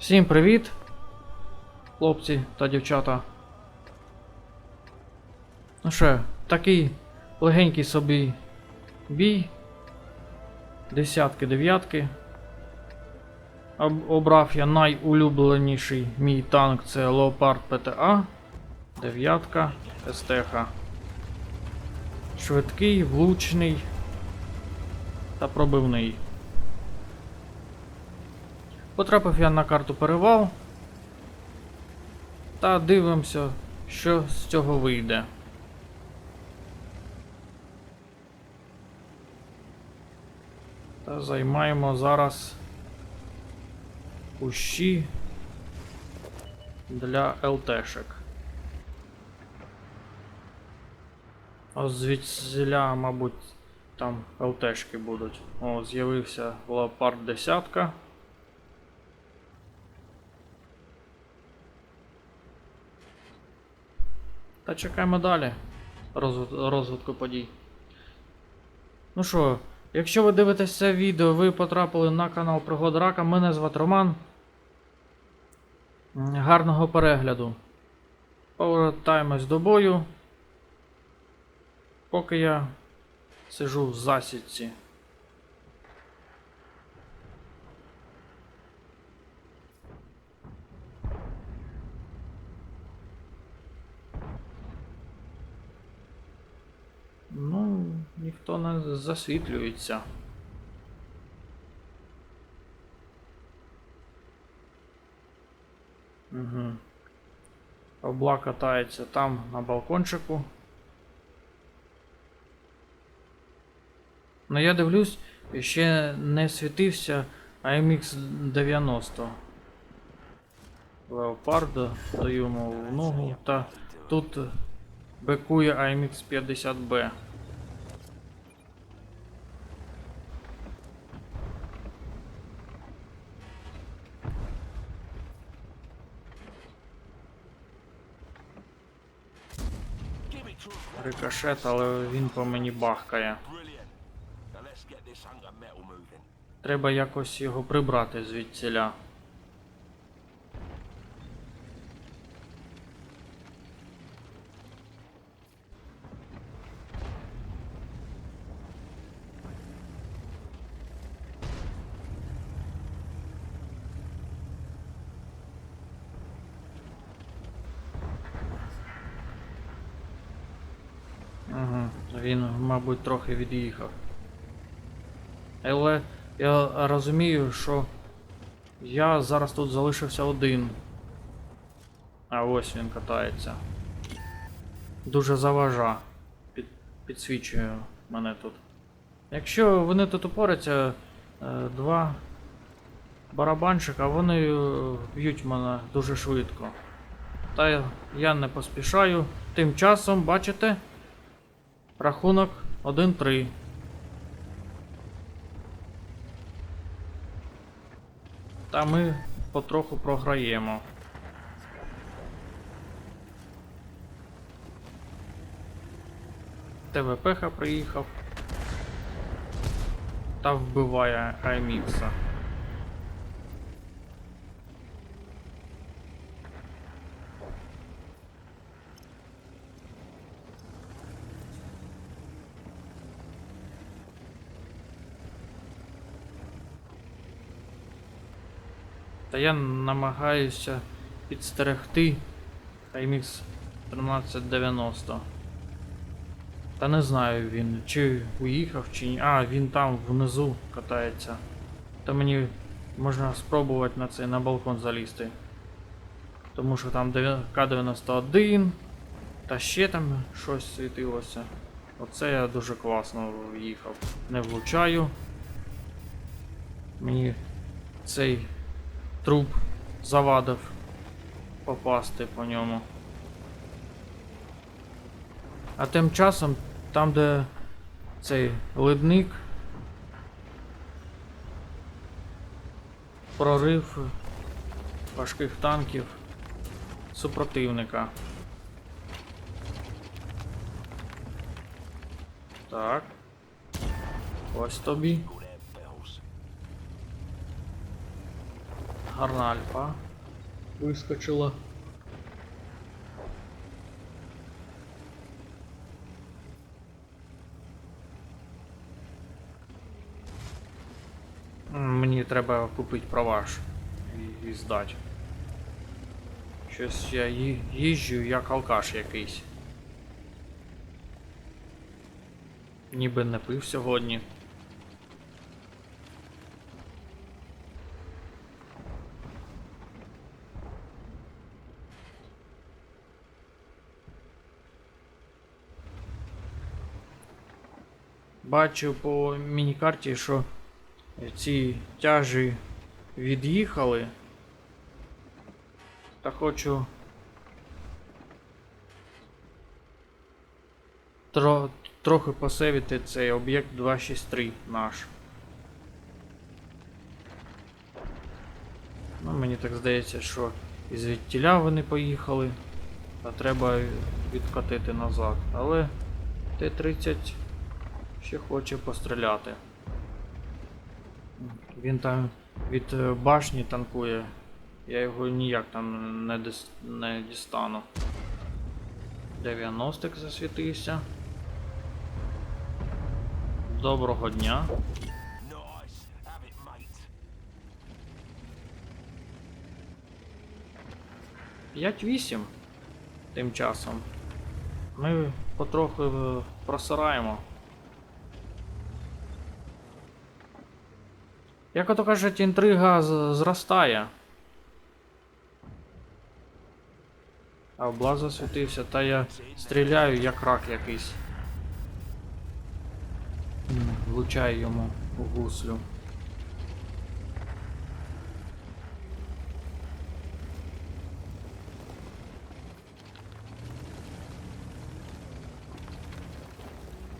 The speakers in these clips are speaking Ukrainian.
Всім привіт, хлопці та дівчата. Ну що, такий легенький собі бій. Десятки, дев'ятки. Обрав я найулюбленіший мій танк це Leopard PTA. Дев'ятка СТХ. Швидкий, влучний та пробивний. Потрапив я на карту перевал. Та дивимося, що з цього вийде. Та займаємо зараз кущі для ЛТшек. Ось звідсіля, мабуть, там ЛТшки будуть. О, з'явився леопард десятка. Та чекаємо далі розв- розвитку подій. Ну що, якщо ви дивитесь це відео, ви потрапили на канал Пригод Рака. Мене звати Роман. Гарного перегляду. Повертаємось до бою. Поки я сижу в засідці. Ну, ніхто не засвітлюється. Угу. Обла катається там на балкончику. Ну я дивлюсь, ще не світився AMX 90. Леопарда даю йому в ногу. Та тут бекує AMX 50B. Рикошет, але він по мені бахкає. Треба якось його прибрати звідсіля. Угу. Він, мабуть, трохи від'їхав. Але я розумію, що я зараз тут залишився один. А ось він катається. Дуже заважа. Під, підсвічує мене тут. Якщо вони тут упоряться, е, два барабанчика, вони е, б'ють мене дуже швидко. Та я не поспішаю. Тим часом, бачите, рахунок 1-3. Та ми потроху програємо. ТВПХ приїхав. Та вбиває Аймікса. Та я намагаюся підстерегти IMX 1390. Та не знаю він, чи уїхав, чи ні. А, він там внизу катається. Та мені можна спробувати на цей на балкон залізти. Тому що там К-91, та ще там щось світилося. Оце я дуже класно в'їхав. Не влучаю. Мені цей труп завадив попасти по ньому. А тим часом, там, де цей ледник, прорив важких танків супротивника. Так. Ось тобі. Гарна альфа. Вискочила. Мені треба купити праваш і, і здати. Щось я їжджу як алкаш якийсь. Ніби не пив сьогодні. Бачу по мінікарті, що ці тяжі від'їхали. Та хочу тро, трохи посевити цей об'єкт 263 наш. Ну, мені так здається, що із відтіля вони поїхали, а треба відкотити назад. Але Т-30 ще хоче постріляти. Він там від е, башні танкує. Я його ніяк там не, дис... не дістану. 90-ик засвітився. Доброго дня. Mate. 5-8 тим часом. Ми потроху е, просираємо. Як ото кажуть, інтрига зростає. А облаз засвітився, та я стріляю як рак якийсь. Влучаю йому у гуслю.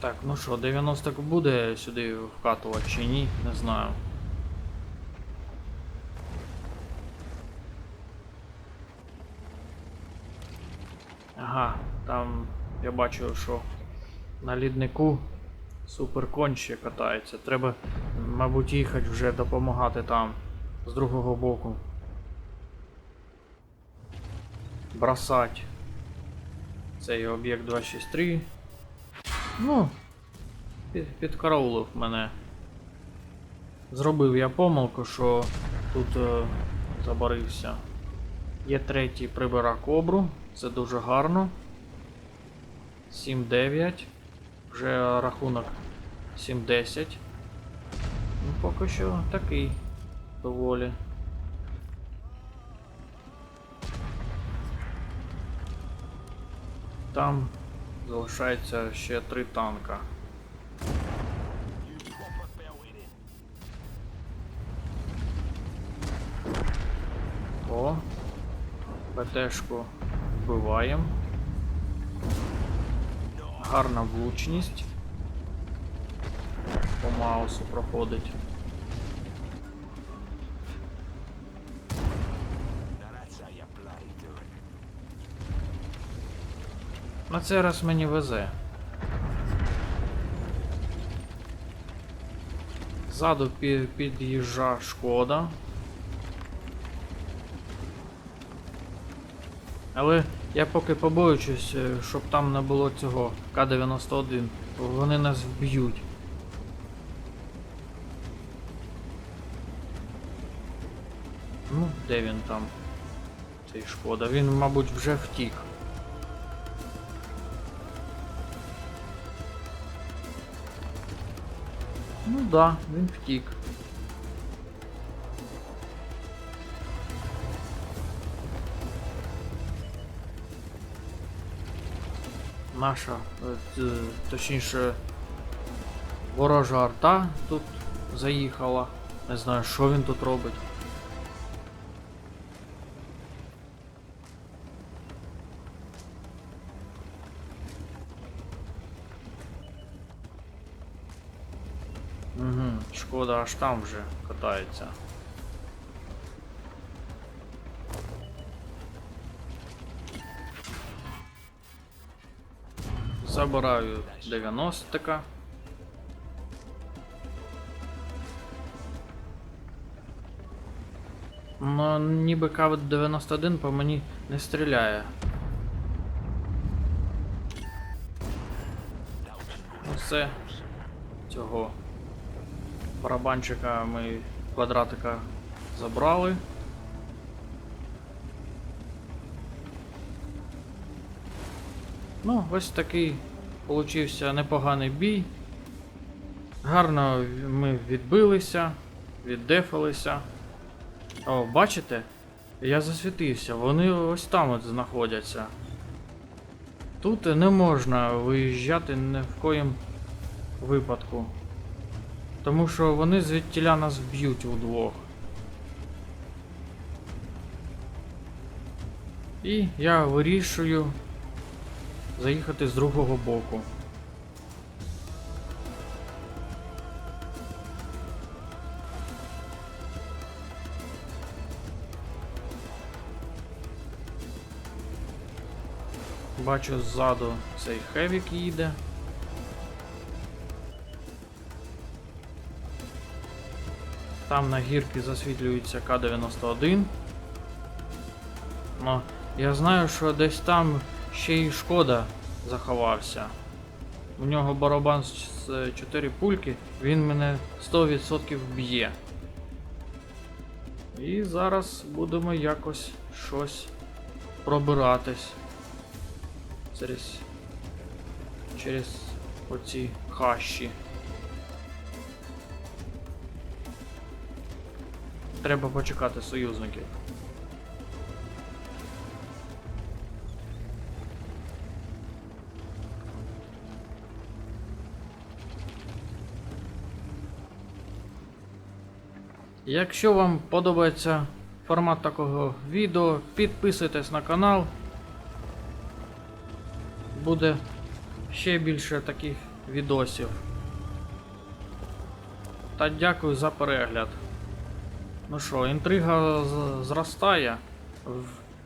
Так, ну що, 90 буде сюди вкатувати чи ні, не знаю. Ага, там я бачу, що на ліднику суперконь ще катається. Треба, мабуть, їхати вже допомагати там з другого боку. Бросать цей об'єкт 263. Ну, під, підкараулив мене. Зробив я помилку, що тут е, забарився. Є третій прибира кобру, це дуже гарно. 7-9. Вже рахунок 7-10. Ну, поки що такий доволі. Там залишається ще три танка. О, ПТшку вбиваємо. Гарна влучність. По маусу проходить. На цей раз мені везе. Ззаду пі- під'їжджа шкода. Але я поки побоююсь, е, щоб там не було цього К-91. бо Вони нас вб'ють. Ну, де він там? Цей шкода. Він, мабуть, вже втік. Ну да, він втік. Наша, е, точніше, ворожа арта тут заїхала. Не знаю, що він тут робить. Угу, шкода аж там вже катається. Забираю 90-ка. Ну, ніби К-91 по мені не стріляє. Все. Цього барабанчика ми квадратика забрали. Ну, ось такий получився непоганий бій. Гарно ми відбилися, віддефалися. О, бачите? Я засвітився, вони ось там от знаходяться. Тут не можна виїжджати ні в коїм випадку. Тому що вони звідтіля нас б'ють удвох. І я вирішую заїхати з другого боку. Бачу ззаду цей хевік їде. Там на гірки засвітлюється К-91. Ну, я знаю, що десь там ще й шкода заховався. У нього барабан з 4 пульки, він мене 100% б'є. І зараз будемо якось щось пробиратись через, через оці хащі. Треба почекати союзників. Якщо вам подобається формат такого відео, підписуйтесь на канал. Буде ще більше таких відосів. Та дякую за перегляд. Ну що, інтрига зростає.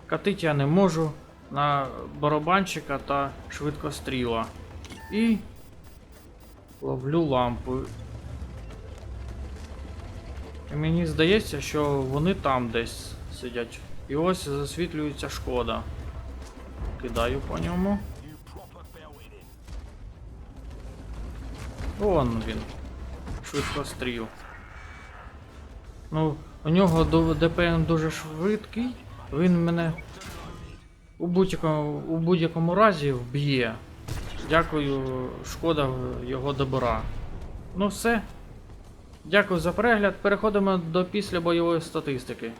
Катить я не можу на барабанчика та швидкостріла. І ловлю лампу. І мені здається, що вони там десь сидять. І ось засвітлюється шкода. Кидаю по ньому. Вон він. Швидкостріл. Ну, у нього ДПМ дуже швидкий. Він мене у будь-якому, будь-якому разі вб'є. Дякую, шкода його добра. Ну все. Дякую за перегляд. Переходимо до післябойової статистики.